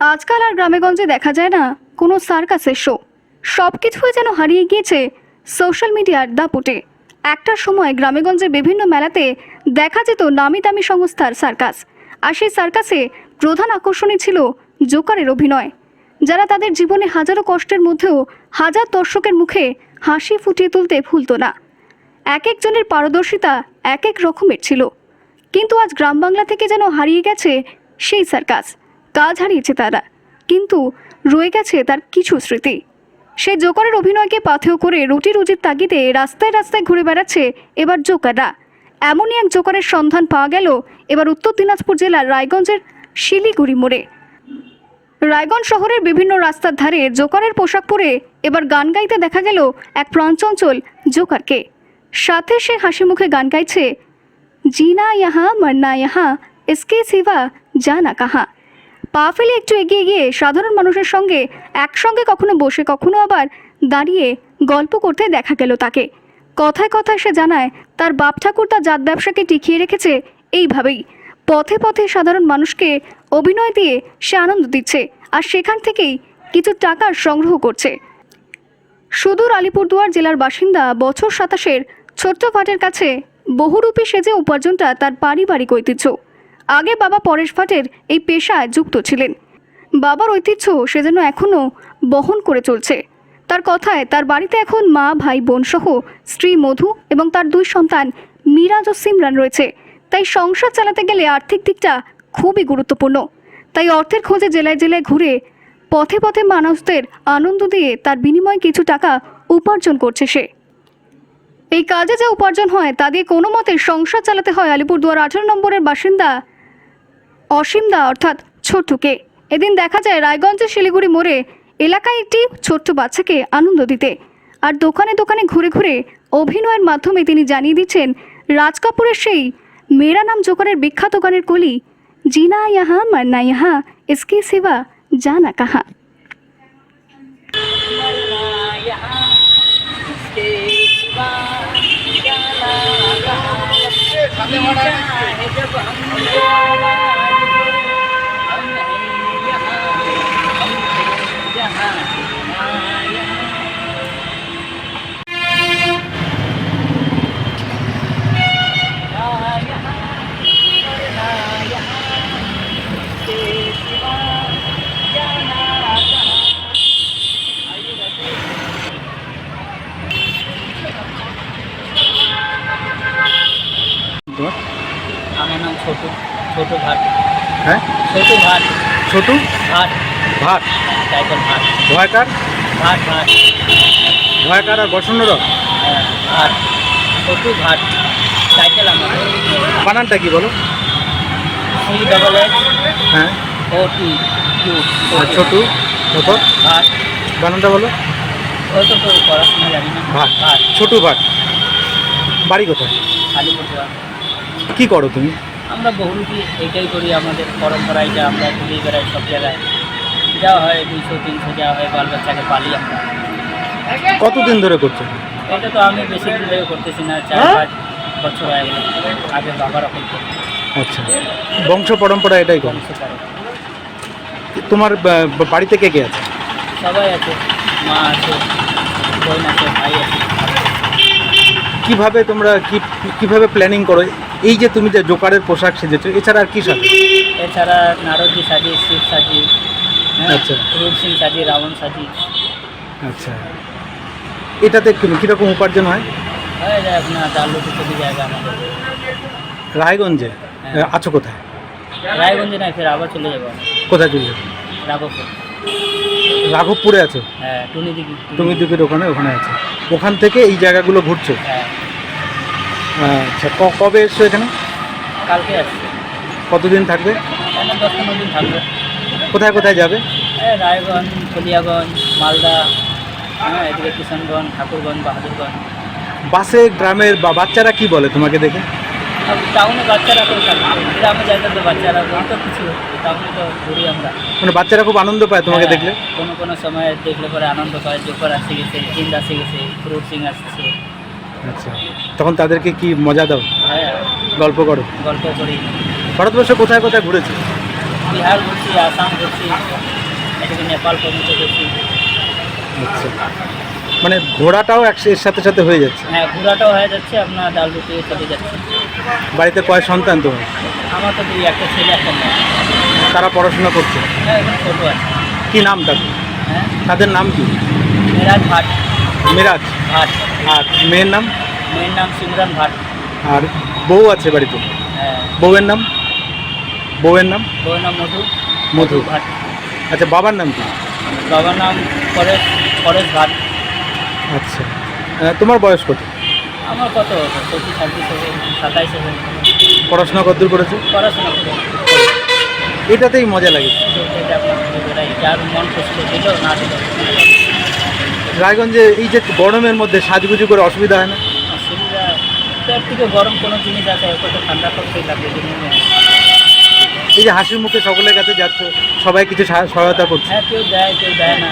আজকাল আর গ্রামেগঞ্জে দেখা যায় না, কোনো সার্কাসের শো সব কিছুই যেন হারিয়ে গিয়েছে সোশ্যাল মিডিয়ার দাপুটে। একটা সময় গ্রামেগঞ্জের বিভিন্ন মেলাতে দেখা যেত নামি দামি সংস্থার সার্কাস। আর সেই সার্কাসে প্রধান আকর্ষণই ছিল জোকারের অভিনয়। যারা তাদের জীবনে হাজারো কষ্টের মধ্যেও হাজার দর্শকের মুখে হাসি ফুটিয়ে তুলতে ভুলতো না। এক একজনের পারদর্শিতা এক এক রকমের ছিল। কিন্তু আজ গ্রাম বাংলা থেকে যেন হারিয়ে গেছে সেই সার্কাস। কাজ হারিয়েছে তারা। কিন্তু রয়ে গেছে তার কিছু স্মৃতি। সে জোকারের অভিনয়কে পাথেয় করে রুটি রুজির তাগিদে রাস্তায় রাস্তায় ঘুরে বেড়াচ্ছে এবার জোকাররা। এমনই এক জোকারের সন্ধান পাওয়া গেল এবার উত্তর দিনাজপুর জেলার রায়গঞ্জের শিলিগুড়ি মোড়ে। রায়গঞ্জ শহরের বিভিন্ন রাস্তার ধারে জোকারের পোশাক পরে এবার গান গাইতে দেখা গেল এক প্রাঞ্চঞ্চল জোকারকে। সাথে সে হাসি মুখে গান গাইছে, জিনা ইহা মরনা ইহা এসকে সিবা জানা কাহা। পা ফেলে একটু এগিয়ে গিয়ে সাধারণ মানুষের সঙ্গে একসঙ্গে কখনো বসে, কখনো আবার দাঁড়িয়ে গল্প করতে দেখা গেল তাকে। কথায় কথায় সে জানায়, তার বাপ ঠাকুর তার জাত ব্যবসাকে টিকিয়ে রেখেছে এইভাবেই। পথে পথে সাধারণ মানুষকে অভিনয় দিয়ে সে আনন্দ দিচ্ছে আর সেখান থেকেই কিছু টাকার সংগ্রহ করছে। সুদূর আলিপুরদুয়ার জেলার বাসিন্দা বছর সাতাশের ছোট্ট ভাটের কাছে বহুরূপী সেজে উপার্জনটা তার পারিবারিক ঐতিহ্য। আগে বাবা পরেশ ভাটের এই পেশায় যুক্ত ছিলেন। বাবার ঐতিহ্য সে যেন এখনও বহন করে চলছে। তার কথায় তার বাড়িতে এখন মা, ভাই, বোন সহ স্ত্রী, মধু এবং তার দুই সন্তান মিরাজ ও সিমরান রয়েছে। তাই সংসার চালাতে গেলে আর্থিক দিকটা খুবই গুরুত্বপূর্ণ। তাই অর্থের খোঁজে জেলায় জেলায় ঘুরে পথে পথে মানুষদের আনন্দ দিয়ে তার বিনিময়ে কিছু টাকা উপার্জন করছে সে। এই কাজে যে উপার্জন হয় তা দিয়ে কোনো মতে সংসার চালাতে হয় আলিপুরদুয়ার আঠারো নম্বরের বাসিন্দা অসীমদা অর্থাৎ ছোট্টুকে। এদিন দেখা যায় রায়গঞ্জের শিলিগুড়ি মোড়ে এলাকায় একটি ছোট্ট বাচ্চাকে আনন্দ দিতে। আর দোকানে দোকানে ঘুরে ঘুরে অভিনয়ের মাধ্যমে তিনি জানিয়ে দিচ্ছেন, রাজ কাপুরের সেই মেরা নাম জোকারের বিখ্যাত গানের কলি, জিনা ইহা মারনা ইহা ইসকে সিবা জানা কাহা। তোমার? আমার নাম ছোটু ছোটু ভাট। হ্যাঁ? ছোটু ভাট। ছোটু? ভাট। ভাট? টাইটেল ভাট। ভয়কার ভাট ভাট। ভয়কার আর বসন্তর হ্যাঁ, ভাট। ছোটু ভাট। টাইটেল আমার। বানানটা কি বলো? সি ডবল এইচ হ্যাঁ। ও টি ইউ ছোটু? তারপর ভাট। বানানটা বলো? ওই তো তো পড়াশোনা জানি না। ভাট। ভাট। ছোটু ভাট। বাড়ি কোথায়? আলিপুরদুয়ার কি করো তুমি? আমরা বহুরূপী এটাই করি আমাদের পরম্পরায় যা আমরা ঘুরিয়ে বেড়াই সব জায়গায়। যাওয়া হয় দুইশো তিনশো যাওয়া হয় বাল বাচ্চাকে পালি আমরা। কতদিন ধরে করছ? এটা তো আমি বেশি দিন ধরে করতেছি না চার পাঁচ বছর হয়ে গেল আগে বাবারা করতো। আচ্ছা। বংশ পরম্পরা এটাই করো। বংশ তোমার বাড়িতে কে কে আছে? সবাই আছে। মা আছে বোন আছে ভাই আছে। কীভাবে তোমরা কি কীভাবে প্ল্যানিং করো? এই যে তুমি যে জোকারের পোশাক সেজেছো এছাড়া আর কি সাজো? এছাড়া নারদজি সাজি শিব সাজি হ্যাঁ, আচ্ছা। রূপ সিং সাজি রাবণ সাজি। আচ্ছা। এটাতে কি- কীরকম উপার্জন হয়? হয়ে আপনার চলে জায়গা আমাদের। রায়গঞ্জে? হ্যাঁ। আছো কোথায়? রায়গঞ্জে না ফের আবার চলে যাব। কোথায় চলে যাবে? রাঘবপুর। রাঘবপুরে আছো? হ্যাঁ টুনি দিঘি ওখানে ওখানে আছে। ওখান থেকে এই জায়গাগুলো ঘুরছো? হ্যাঁ। আচ্ছা ক- কবে এসছো এখানে? কালকে আসছে। কতদিন থাকবে? দশ পনেরো দিন থাকবে। কোথায় কোথায় যাবে? রায়গঞ্জ কলিয়াগঞ্জ মালদা হ্যাঁ এদিকে কিষানগঞ্জ ঠাকুরগঞ্জ বাহাদুরগঞ্জ। বাসে গ্রামের বা বাচ্চারা কি বলে তোমাকে দেখে? টাউনে বাচ্চারা তো গ্রামে যাইতে তো বাচ্চারা কত কিছু। টাউনে তো ঘুরি আমরা। মানে বাচ্চারা খুব আনন্দ পায় তোমাকে হ্যাঁ, দেখলে? কোনো কোনো সময় দেখলে পরে আনন্দ পায় জোকার আসে গেছে জিন্দ আসে গেছে ফ্রুট সিং আসছে। আচ্ছা। তখন তাদেরকে কি মজা দাও? হ্যাঁ গল্প করো। গল্প করি। ভারতবর্ষে কোথায় কোথায় ঘুরেছো? বিহার ঘুরছি আসাম ঘুরছি এদিকে নেপাল পর্যন্ত ঘুরছি। আচ্ছা। মানে ঘোরাটাও এক- এর সাথে সাথে হয়ে যাচ্ছে? হ্যাঁ ঘোরাটাও হয়ে যাচ্ছে আপনার ডাল রুটি চলে যাচ্ছে। বাড়িতে কয় সন্তান তোমার? আমার তো দুই একটা ছেলে একটা তারা পড়াশোনা করছে? হ্যাঁ ছোটো আছে। কি নাম তাদের? হ্যাঁ। তাদের নাম কি? মেরাজ ভাট। মিরাজ। ভাট। আর মেয়ের নাম? মেয়ের নাম সিমরান ভাট। আর বউ আছে বাড়িতে? হ্যাঁ। বউয়ের নাম? বউয়ের নাম? বউয়ের নাম মধু। মধু। ভাট। আচ্ছা বাবার নাম কি? বাবার নাম পরেশ পরেশ ভাট। আচ্ছা। তোমার বয়স কত? আমার কত? পঁচিশ ছাব্বিশ হবে সাতাইশ হবে পড়াশোনা কতদূর করেছ? পড়াশোনা এটাতেই মজা লাগে। যার মন খুশি দিল না দিল রায়গঞ্জে এই যে গরমের মধ্যে সাজগুজু করে অসুবিধা হয় না? অসুবিধা তার থেকে গরম কোনো জিনিস আছে ওকে তো ঠান্ডা করতেই লাগবে এই যে হাসির মুখে সকলের কাছে যাচ্ছ সবাই কিছু সহায়তা করছে। হ্যাঁ কেউ দেয় কেউ দেয় না।